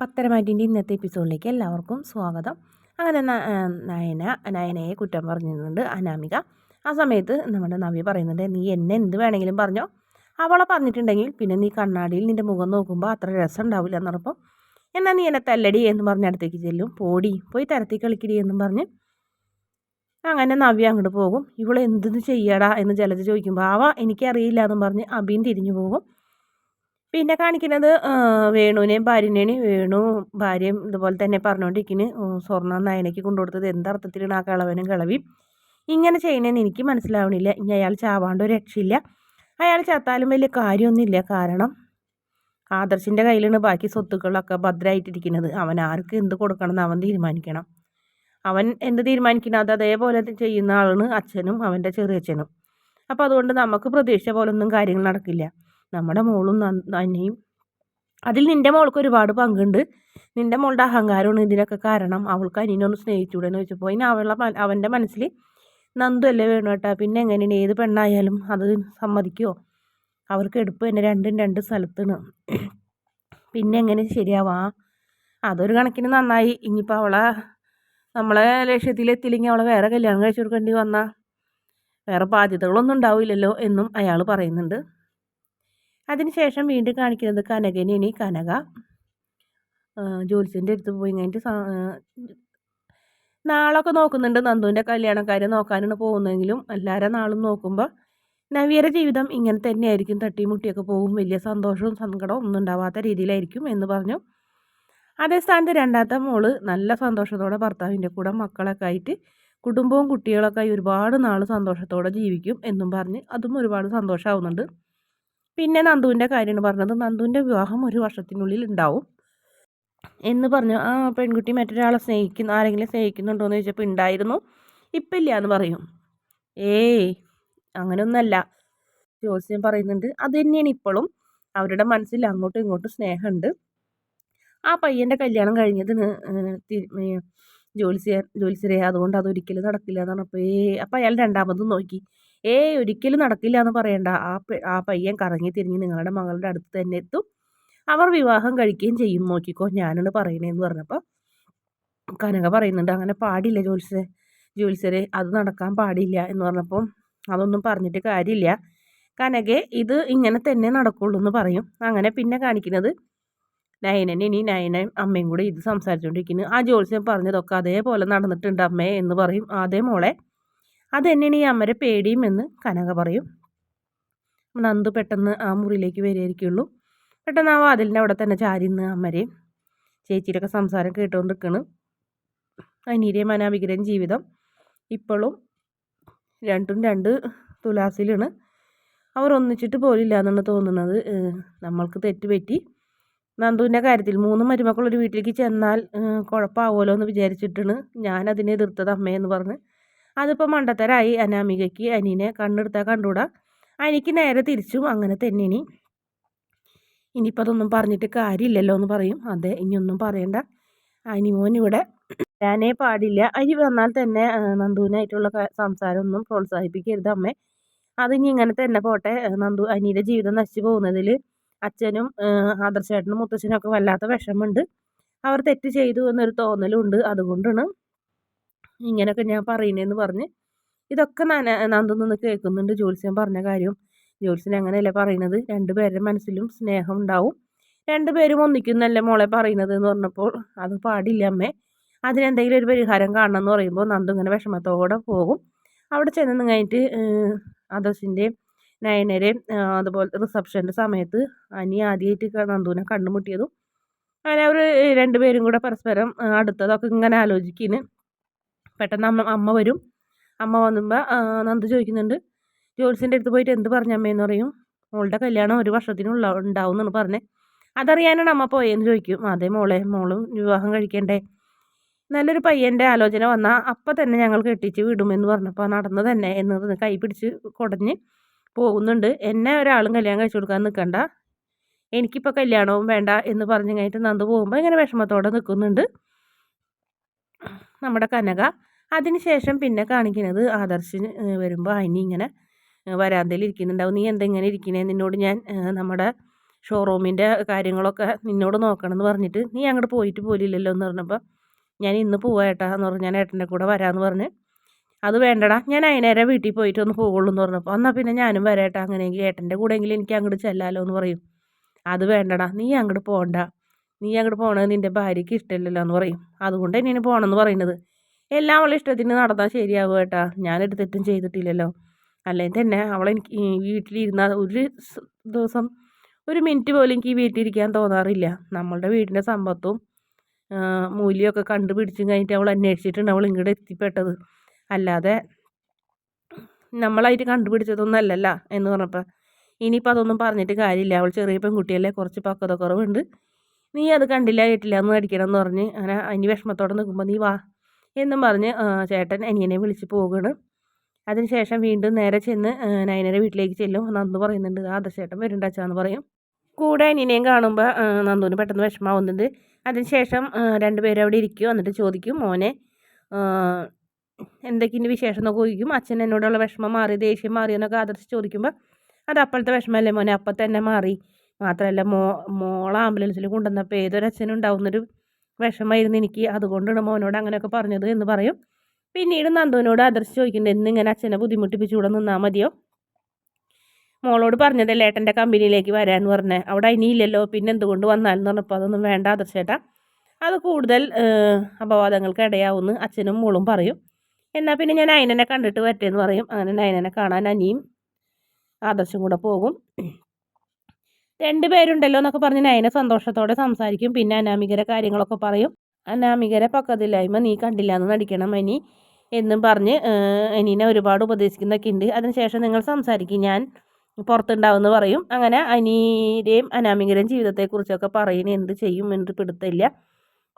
പത്തരമാറ്റിന്റെ ഇന്നത്തെ എപ്പിസോഡിലേക്ക് എല്ലാവർക്കും സ്വാഗതം. അങ്ങനെ നയന നയനയെ കുറ്റം പറഞ്ഞിരുന്നുണ്ട് അനാമിക. ആ സമയത്ത് നമ്മുടെ നവി പറയുന്നുണ്ട് നീ എന്നെ എന്ത് വേണമെങ്കിലും പറഞ്ഞോ. അവളെ പറഞ്ഞിട്ടുണ്ടെങ്കിൽ പിന്നെ നീ കണ്ണാടിയിൽ നിന്റെ മുഖം നോക്കുമ്പോൾ അത്ര രസം ഉണ്ടാവില്ല എന്നറപ്പം എന്നാൽ നീ എന്നെ തല്ലടി എന്ന് പറഞ്ഞ് അടുത്തേക്ക് ചെല്ലും. പോടി പോയി തരത്തി കളിക്കടി എന്നും പറഞ്ഞ് അങ്ങനെ നവ്യ അങ്ങോട്ട് പോകും. ഇവളെന്തെന്ന് ചെയ്യടാ? എന്ന് ജലജ ചോദിക്കുമ്പോൾ ആവാ എനിക്കറിയില്ല എന്നും പറഞ്ഞ് അബീൻ തിരിഞ്ഞു പോകും. പിന്നെ കാണിക്കുന്നത് വേണുവിനെയും ഭാര്യനെയും വേണു ഭാര്യയും ഇതുപോലെ തന്നെ പറഞ്ഞുകൊണ്ടിരിക്കുന്നു സ്വർണ നയനയ്ക്ക് കൊണ്ടുകൊടുത്തത് എന്തർത്ഥത്തിലാണ് ആ കളവനും കളവിയും? ഇങ്ങനെ ചെയ്യണമെന്ന് എനിക്ക് മനസ്സിലാവണില്ല. ഇനി അയാൾ ചാവാണ്ട് ഒരു രക്ഷയില്ല. അയാൾ ചത്താലും വലിയ കാര്യമൊന്നുമില്ല. കാരണം ആദർശിന്റെ കയ്യിലാണ് ബാക്കി സ്വത്തുക്കളൊക്കെ ഭദ്രമായിട്ടിരിക്കുന്നത് അവൻ ആർക്ക് എന്ത് കൊടുക്കണമെന്ന് അവൻ തീരുമാനിക്കണം. അവൻ എന്ത് തീരുമാനിക്കണം? അത് അതേപോലെ ചെയ്യുന്ന ആളാണ് അച്ഛനും അവന്റെ ചെറിയച്ഛനും. അപ്പോൾ അതുകൊണ്ട് നമുക്ക് പ്രതീക്ഷ പോലൊന്നും കാര്യങ്ങൾ നടക്കില്ല. നമ്മുടെ മോളും നന്നയും അതിൽ നിന്റെ മോൾക്ക് ഒരുപാട് പങ്കുണ്ട്. നിന്റെ മോളുടെ അഹങ്കാരമാണ് ഇതിനൊക്കെ കാരണം. അവൾക്ക് അനിയനൊന്ന് സ്നേഹിച്ചൂടെ എന്ന് ചോദിച്ചപ്പോൾ അതിന് അവളെ അവന്റെ മനസ്സിൽ നന്ദു അല്ലേ വേണു കേട്ടാ. പിന്നെ എങ്ങനെയാണ്? ഏത് പെണ്ണായാലും അത് സമ്മതിക്കുമോ അവർക്ക് എടുപ്പ് തന്നെ രണ്ടും രണ്ട് സ്ഥലത്താണ്. പിന്നെ എങ്ങനെ ശരിയാവാ? അതൊരു കണക്കിന് നന്നായി. ഇനിയിപ്പോൾ അവളെ നമ്മളെ ലക്ഷ്യത്തിലെത്തില്ലെങ്കിൽ അവളെ വേറെ കല്യാണം കഴിച്ചു കൊടുക്കേണ്ടി വന്നാൽ വേറെ ബാധ്യതകളൊന്നും ഉണ്ടാവില്ലല്ലോ എന്നും അയാൾ പറയുന്നുണ്ട്. അതിനുശേഷം വീണ്ടും കാണിക്കുന്നത് കനകനെയാണ് കനക. ജോലിസിന്റെ അടുത്ത് പോയി കഴിഞ്ഞിട്ട് നാളൊക്കെ നോക്കുന്നുണ്ട്. നന്ദുവിന്റെ കല്യാണക്കാരെ നോക്കാനാണ് പോകുന്നതെങ്കിലും എല്ലാവരും നാളും നോക്കുമ്പോൾ നവ്യയുടെ ജീവിതം ഇങ്ങനെ തന്നെയായിരിക്കും. തട്ടിമുട്ടിയൊക്കെ പോകും. വലിയ സന്തോഷവും സങ്കടവും ഒന്നും ഉണ്ടാവാത്ത രീതിയിലായിരിക്കും എന്ന് പറഞ്ഞു. അതേ സ്ഥാനത്ത് രണ്ടാമത്തെ മോൾ നല്ല സന്തോഷത്തോടെ ഭർത്താവിന്റെ കൂടെ മക്കളൊക്കെ ആയിട്ട് കുടുംബവും കുട്ടികളൊക്കെ ആയി ഒരുപാട് നാൾ സന്തോഷത്തോടെ ജീവിക്കും എന്നും പറഞ്ഞ് അതും ഒരുപാട് സന്തോഷമാവുന്നുണ്ട് പിന്നെ നന്ദുവിന്റെ കാര്യമാണ് പറഞ്ഞത്. നന്ദുവിന്റെ വിവാഹം ഒരു വർഷത്തിനുള്ളിൽ ഉണ്ടാവും. എന്ന് പറഞ്ഞു ആ പെൺകുട്ടി മറ്റൊരാളെ സ്നേഹിക്കുന്നു ആരെങ്കിലും സ്നേഹിക്കുന്നുണ്ടോ എന്ന് ചോദിച്ചപ്പോൾ ഉണ്ടായിരുന്നു. ഇപ്പം ഇല്ല എന്ന് പറയും. ഏയ് അങ്ങനെയൊന്നല്ല. ജോത്സ്യം പറയുന്നുണ്ട്. അത് തന്നെയാണ് ഇപ്പോഴും. അവരുടെ മനസ്സിൽ അങ്ങോട്ടും ഇങ്ങോട്ടും സ്നേഹമുണ്ട്. ആ പയ്യന്റെ കല്യാണം കഴിഞ്ഞതിന് ജോത്സ്യ ജോത്സ്യരെ. അതുകൊണ്ട് അതൊരിക്കലും നടക്കില്ല എന്നാണ് അപ്പോൾ ഏ അപ്പം അയാൾ രണ്ടാമതും നോക്കി. ഏയ് ഒരിക്കലും നടക്കില്ല എന്ന് പറയണ്ട. ആ ആ പയ്യൻ കറങ്ങി തിരിഞ്ഞ് നിങ്ങളുടെ മകളുടെ അടുത്ത് തന്നെ എത്തും. അവർ വിവാഹം കഴിക്കുകയും ചെയ്യും. നോക്കിക്കോ ഞാനാണ് പറയണേന്ന് പറഞ്ഞപ്പോൾ കനക പറയുന്നുണ്ട് അങ്ങനെ പാടില്ല ജോത്സ്യ ജോത്സ്യരെ അത് നടക്കാൻ പാടില്ല എന്ന് പറഞ്ഞപ്പോൾ അതൊന്നും പറഞ്ഞിട്ട് കാര്യമില്ല. കനകെ ഇത് ഇങ്ങനെ തന്നെ നടക്കുള്ളൂ എന്ന് പറയും. അങ്ങനെ പിന്നെ കാണിക്കുന്നത് നയനൻ ഇനി നയനൻ അമ്മയും കൂടെ ഇത് സംസാരിച്ചുകൊണ്ടിരിക്കുന്നു ആ ജോത്സ്യം പറഞ്ഞതൊക്കെ അതേപോലെ നടന്നിട്ടുണ്ട് അമ്മേ എന്ന് പറയും. അതേ മോളെ അതെന്നെയാണ് ഈ അമ്മരെ പേടിയും എന്ന് കനക പറയും. നന്ദു പെട്ടെന്ന് ആ മുറിയിലേക്ക് വരികയായിരിക്കുള്ളൂ. പെട്ടെന്ന് ആ വാതിലിന്റെ അവിടെ തന്നെ ചാരിന്ന് അമ്മരെയും ചേച്ചിയുടെയൊക്കെ സംസാരം കേട്ടുകൊണ്ട് നിൽക്കണ് അനീരയും ജീവിതം ഇപ്പോഴും രണ്ടും രണ്ട് തുലാസിലാണ്. അവർ ഒന്നിച്ചിട്ട് പോലില്ല എന്നാണ് തോന്നുന്നത്. നമ്മൾക്ക് തെറ്റുപറ്റി. നന്ദുവിന്റെ കാര്യത്തിൽ മൂന്ന് മരുമക്കൾ ഒരു വീട്ടിലേക്ക് ചെന്നാൽ കുഴപ്പമാവുമല്ലോ എന്ന് വിചാരിച്ചിട്ടാണ് ഞാൻ അതിനെ എതിർത്തത് അമ്മയെന്ന് പറഞ്ഞ് അതിപ്പോൾ മണ്ടത്തരായി അനാമികയ്ക്ക് അനിനെ കണ്ണെടുത്താൽ കണ്ടുകൂടാ. അനിക്ക് നേരെ തിരിച്ചും അങ്ങനെ തന്നെ ഇനി. ഇനിയിപ്പോൾ അതൊന്നും പറഞ്ഞിട്ട് കാര്യമില്ലല്ലോ എന്ന് പറയും. അതെ ഇനിയൊന്നും പറയണ്ട. അനിമോൻ ഇവിടെ ഞാനേ പാടില്ല. അരി വന്നാൽ തന്നെ നന്ദുവിനായിട്ടുള്ള സംസാരമൊന്നും പ്രോത്സാഹിപ്പിക്കരുത് അമ്മേ. അതിനി ഇങ്ങനെ തന്നെ പോട്ടെ. നന്ദു അനിയുടെ ജീവിതം നശിച്ചു പോകുന്നതിൽ അച്ഛനും ആദർശേട്ടനും മുത്തച്ഛനും ഒക്കെ വല്ലാത്ത വിഷമമുണ്ട്. അവർ തെറ്റ് ചെയ്തു എന്നൊരു തോന്നലുണ്ട്. അതുകൊണ്ടാണ് ഇങ്ങനെയൊക്കെ ഞാൻ പറയുന്നതെന്ന് പറഞ്ഞ് ഇതൊക്കെ നന നന്ദു നിന്ന് കേൾക്കുന്നുണ്ട് ജ്യോത്സ്യൻ പറഞ്ഞ കാര്യം. ജോത്സ്യൻ അങ്ങനെയല്ലേ പറയുന്നത്? രണ്ടുപേരുടെ മനസ്സിലും സ്നേഹം ഉണ്ടാവും. രണ്ടുപേരും ഒന്നിക്കുന്നല്ലേ മോളെ പറയുന്നത് എന്ന് പറഞ്ഞപ്പോൾ അത് പാടില്ല അമ്മേ. അതിനെന്തെങ്കിലും ഒരു പരിഹാരം കാണണം എന്ന് പറയുമ്പോൾ നന്ദു ഇങ്ങനെ വിഷമത്തോടെ പോകും. അവിടെ ചെന്ന് കഴിഞ്ഞിട്ട് ആദർശിന്റെയും നയനരെയും അതുപോലെ റിസപ്ഷന്റെ സമയത്ത് അനി ആദ്യമായിട്ട് നന്ദുവിനെ കണ്ടുമുട്ടിയതും അങ്ങനെ അവർ രണ്ടുപേരും കൂടെ പരസ്പരം അടുത്തതൊക്കെ ഇങ്ങനെ ആലോചിക്കുന്നു പെട്ടെന്ന് അമ്മ അമ്മ വരും. അമ്മ വന്നുമ്പോൾ നന്ദു ചോദിക്കുന്നുണ്ട് ജോത്സ്യന്റെ അടുത്ത് പോയിട്ട് എന്ത് പറഞ്ഞ അമ്മയെന്ന് പറയും. മോളുടെ കല്യാണം ഒരു വർഷത്തിനുള്ള ഉണ്ടാവും എന്നാണ് പറഞ്ഞത് അതറിയാനാണ് അമ്മ പോയെന്ന് ചോദിക്കും. അതേ മോളെ മോളും വിവാഹം കഴിക്കണ്ടേ. നല്ലൊരു പയ്യന്റെ ആലോചന വന്നാൽ അപ്പം തന്നെ ഞങ്ങൾ കെട്ടിച്ച് വിടുമെന്ന് പറഞ്ഞപ്പോൾ നടന്നു തന്നെ എന്നത് കൈ പിടിച്ച് കുടഞ്ഞ് പോകുന്നുണ്ട്. എന്നെ ഒരാളും കല്യാണം കഴിച്ചു കൊടുക്കാൻ നിൽക്കണ്ട എനിക്കിപ്പോൾ കല്യാണവും വേണ്ട എന്ന് പറഞ്ഞു കഴിഞ്ഞിട്ട് നന്ദു പോകുമ്പോൾ ഇങ്ങനെ വിഷമത്തോടെ നിൽക്കുന്നുണ്ട് നമ്മുടെ കനക. അതിനുശേഷം പിന്നെ കാണിക്കുന്നത് ആദർശിന് വരുമ്പോൾ അതിനി ഇങ്ങനെ വരാന്തയിൽ ഇരിക്കുന്നുണ്ടാവും. നീ എന്തെങ്ങനെ ഇരിക്കണേ? നിന്നോട് ഞാൻ നമ്മുടെ ഷോറൂമിന്റെ കാര്യങ്ങളൊക്കെ നിന്നോട് നോക്കണം എന്ന് പറഞ്ഞിട്ട് നീ അങ്ങോട്ട് പോയിട്ട് പോലില്ലല്ലോ എന്ന് പറഞ്ഞപ്പോൾ ഞാൻ ഇന്ന് പോവാട്ടാ എന്ന് പറഞ്ഞു ഞാൻ ഏട്ടന്റെ കൂടെ വരാമെന്ന് പറഞ്ഞ്. അത് വേണ്ടടാ ഞാൻ അതിനേരെ വീട്ടിൽ പോയിട്ട് ഒന്ന് പോകുള്ളൂ എന്ന് പറഞ്ഞപ്പോൾ എന്നാൽ പിന്നെ ഞാനും വരാട്ടാ അങ്ങനെയെങ്കിൽ. ഏട്ടന്റെ കൂടെയെങ്കിലും എനിക്ക് അങ്ങോട്ട് ചെല്ലാലോ എന്ന് പറയും. അത് വേണ്ടടാ നീ അങ്ങോട്ട് പോകണ്ട നീ അങ്ങോട്ട് പോകണത് നിന്റെ ഭാര്യയ്ക്ക് ഇഷ്ടമില്ലല്ലോ എന്ന് പറയും. അതുകൊണ്ട് തന്നെയാണ് പോകണമെന്ന് പറയുന്നത്. എല്ലാം അവളെ ഇഷ്ടത്തിന് നടന്നാൽ ശരിയാവുക കേട്ടാ. ഞാനൊരു തെറ്റും ചെയ്തിട്ടില്ലല്ലോ. അല്ലെങ്കിൽ തന്നെ അവളെനിക്ക് വീട്ടിലിരുന്നാൽ ഒരു ദിവസം ഒരു മിനിറ്റ് പോലും എനിക്ക് ഈ വീട്ടിലിരിക്കാൻ തോന്നാറില്ല. നമ്മളുടെ വീടിന്റെ സമ്പത്തും മൂല്യമൊക്കെ കണ്ടുപിടിച്ചും കഴിഞ്ഞിട്ട് അവൾ അന്വേഷിച്ചിട്ടുണ്ട് അവൾ ഇങ്ങോട്ട് എത്തിപ്പെട്ടത്. അല്ലാതെ നമ്മളായിട്ട് കണ്ടുപിടിച്ചതൊന്നും അല്ലല്ല എന്ന് പറഞ്ഞപ്പോൾ ഇനിയിപ്പോൾ അതൊന്നും പറഞ്ഞിട്ട് കാര്യമില്ല. അവൾ ചെറിയ പെൺകുട്ടിയല്ലേ കുറച്ച് പക്വത കുറവുണ്ട്. നീ അത് കണ്ടില്ല കേട്ടില്ല എന്ന് അടിക്കണം എന്ന് പറഞ്ഞ് അങ്ങനെ അനി വിഷമത്തോടെ നിൽക്കുമ്പോൾ നീ വാ എന്നും പറഞ്ഞ് ചേട്ടൻ അനിയനെ വിളിച്ച് പോകുകയാണ് അതിനുശേഷം വീണ്ടും നേരെ ചെന്ന് നയനയുടെ വീട്ടിലേക്ക് ചെല്ലും. നന്ദു പറയുന്നുണ്ട് ആദർശേട്ടൻ വരുന്നുണ്ട് പറയും. കൂടെ അനിയനെയും കാണുമ്പോൾ നന്ദുവിന് പെട്ടെന്ന് വിഷമാവുന്നുണ്ട് അതിനുശേഷം രണ്ടുപേരും അവിടെ ഇരിക്കും. എന്നിട്ട് ചോദിക്കും മോനെ എന്തൊക്കെയുണ്ട് വിശേഷം എന്നൊക്കെ ചോദിക്കും. അച്ഛൻ എന്നോടുള്ള വിഷമം മാറി ദേഷ്യം മാറി എന്നൊക്കെ ആദർശിച്ച് ചോദിക്കുമ്പോൾ അത് അപ്പോഴത്തെ വിഷമമല്ലേ മോനെ? അപ്പം തന്നെ മാറി. മാത്രമല്ല മോ മോളെ ആംബുലൻസിൽ കൊണ്ടുവന്നപ്പോൾ ഏതൊരച്ഛനുണ്ടാവുന്നൊരു വിഷമമായിരുന്നു എനിക്ക്. അതുകൊണ്ടാണ് മോനോട് അങ്ങനെയൊക്കെ പറഞ്ഞത് എന്ന് പറയും. പിന്നീട് നന്ദുവിനോട് ആദർശ് ചോദിക്കുന്നുണ്ട് എന്നിങ്ങനെ അച്ഛനെ ബുദ്ധിമുട്ടിപ്പിച്ച് ഇവിടെ നിന്നാൽ മതിയോ? മോളോട് പറഞ്ഞതല്ലേ ഏട്ടന്റെ കമ്പനിയിലേക്ക് വരാമെന്ന് പറഞ്ഞേ. അവിടെ ഇനിയില്ലല്ലോ പിന്നെ എന്തുകൊണ്ട് വന്നാലെന്ന് പറഞ്ഞപ്പോൾ അതൊന്നും വേണ്ട ആദർശേട്ടാ അത് കൂടുതൽ അപവാദങ്ങൾക്ക് ഇടയാവുമെന്ന് അച്ഛനും മോളും പറയും. എന്നാൽ പിന്നെ ഞാൻ അയനനെ കണ്ടിട്ട് വരട്ടെന്ന് പറയും. അങ്ങനെ അയനനെ കാണാൻ അനിയും ആദർശം കൂടെ പോകും. രണ്ട് പേരുണ്ടല്ലോ എന്നൊക്കെ പറഞ്ഞ് നയന സന്തോഷത്തോടെ സംസാരിക്കും. പിന്നെ അനാമികരെ കാര്യങ്ങളൊക്കെ പറയും. അനാമികരെ പക്കത്തില്ലായ്മ നീ കണ്ടില്ല എന്ന് നടിക്കണം അനി എന്നും പറഞ്ഞ് അനീനെ ഒരുപാട് ഉപദേശിക്കുന്നൊക്കെ ഉണ്ട് അതിനുശേഷം നിങ്ങൾ സംസാരിക്കും. ഞാൻ പുറത്തുണ്ടാവുമെന്ന് പറയും. അങ്ങനെ അനീരെയും അനാമികരെയും ജീവിതത്തെക്കുറിച്ചൊക്കെ പറയുന്നത് എന്ത് ചെയ്യും എന്ത് പിടുത്തില്ല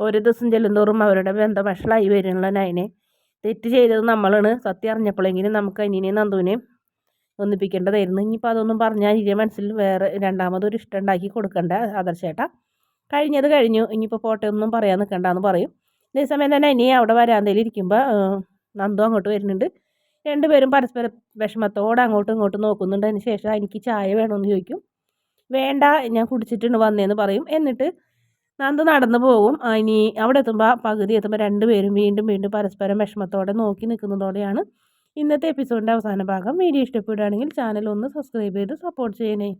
ഓരോ ദിവസം ചെല്ലുന്തോറും അവരുടെ ബന്ധം വഷളായി വരുന്നുള്ള നയനെ. തെറ്റ് ചെയ്തത് നമ്മളാണ്. സത്യം അറിഞ്ഞപ്പോഴെങ്കിലും നമുക്ക് അനിയനെയും നന്ദുവിനെയും ഒന്നിപ്പിക്കേണ്ടതായിരുന്നു. ഇനിയിപ്പോൾ അതൊന്നും പറഞ്ഞാൽ ഇതേ മനസ്സിൽ വേറെ രണ്ടാമതൊരു ഇഷ്ടം ഉണ്ടാക്കി കൊടുക്കണ്ട ആദർശേട്ടാ കഴിഞ്ഞത് കഴിഞ്ഞു. ഇനിയിപ്പോൾ പോട്ടെ ഒന്നും പറയാൻ നിൽക്കണ്ടെന്ന് പറയും. അതേസമയം തന്നെ ഇനി അവിടെ വരാന്തയിൽ ഇരിക്കുമ്പോൾ നന്ദു അങ്ങോട്ട് വരുന്നുണ്ട്. രണ്ടുപേരും പരസ്പര വിഷമത്തോടെ അങ്ങോട്ടും ഇങ്ങോട്ടും നോക്കുന്നുണ്ട്. അതിന് ശേഷം എനിക്ക് ചായ വേണമെന്ന് ചോദിക്കും. വേണ്ട ഞാൻ കുടിച്ചിട്ടുണ്ട് വന്നേന്ന് പറയും. എന്നിട്ട് നന്ദു നടന്നു പോകും. ഇനി അവിടെ എത്തുമ്പോൾ പകുതി എത്തുമ്പോൾ രണ്ടുപേരും വീണ്ടും വീണ്ടും പരസ്പരം വിഷമത്തോടെ നോക്കി നിൽക്കുന്നതോടെയാണ് ഇന്നത്തെ എപ്പിസോഡിന്റെ അവസാന ഭാഗം വീഡിയോ ഇഷ്ടപ്പെടുകയാണെങ്കിൽ ചാനൽ ഒന്ന് സബ്സ്ക്രൈബ് ചെയ്ത് സപ്പോർട്ട് ചെയ്യണേ.